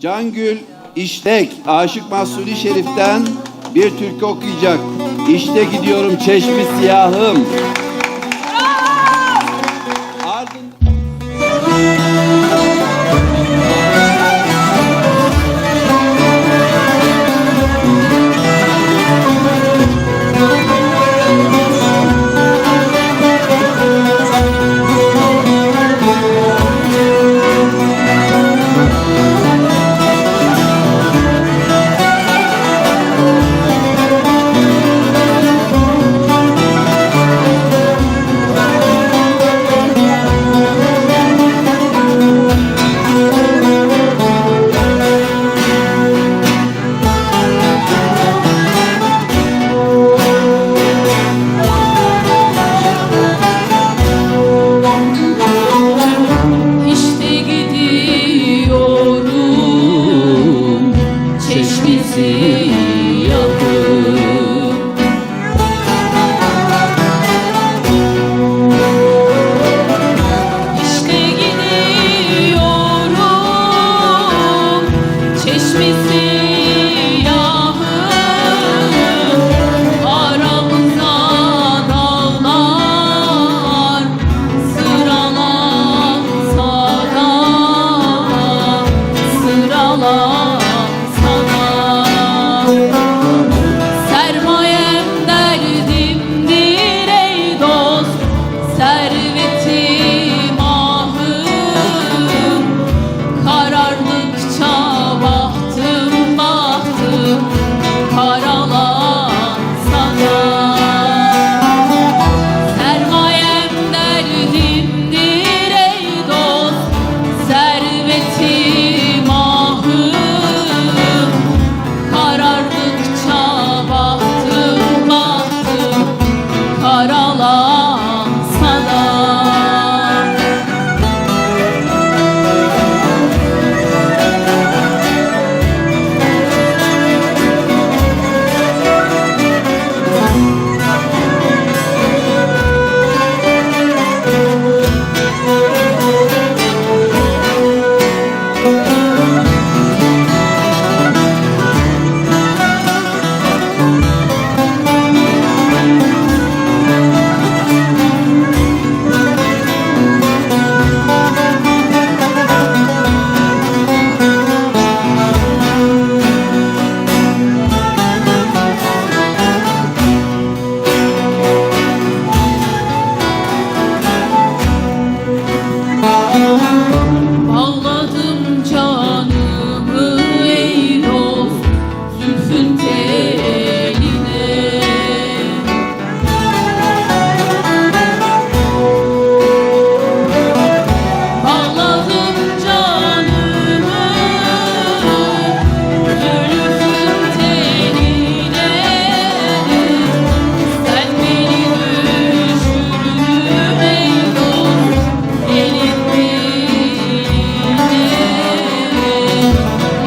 Cangül İştek Aşık Mahsuni Şerif'ten bir türkü okuyacak. İşte gidiyorum çeşmi siyahım.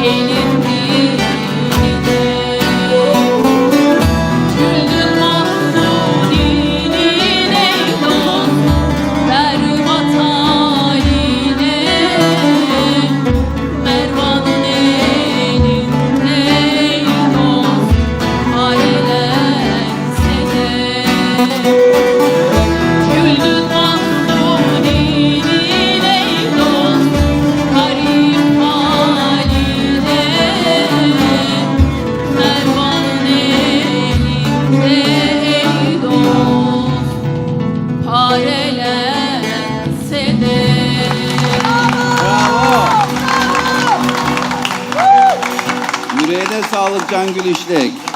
Canyon. sağlık Can Gülüşlek.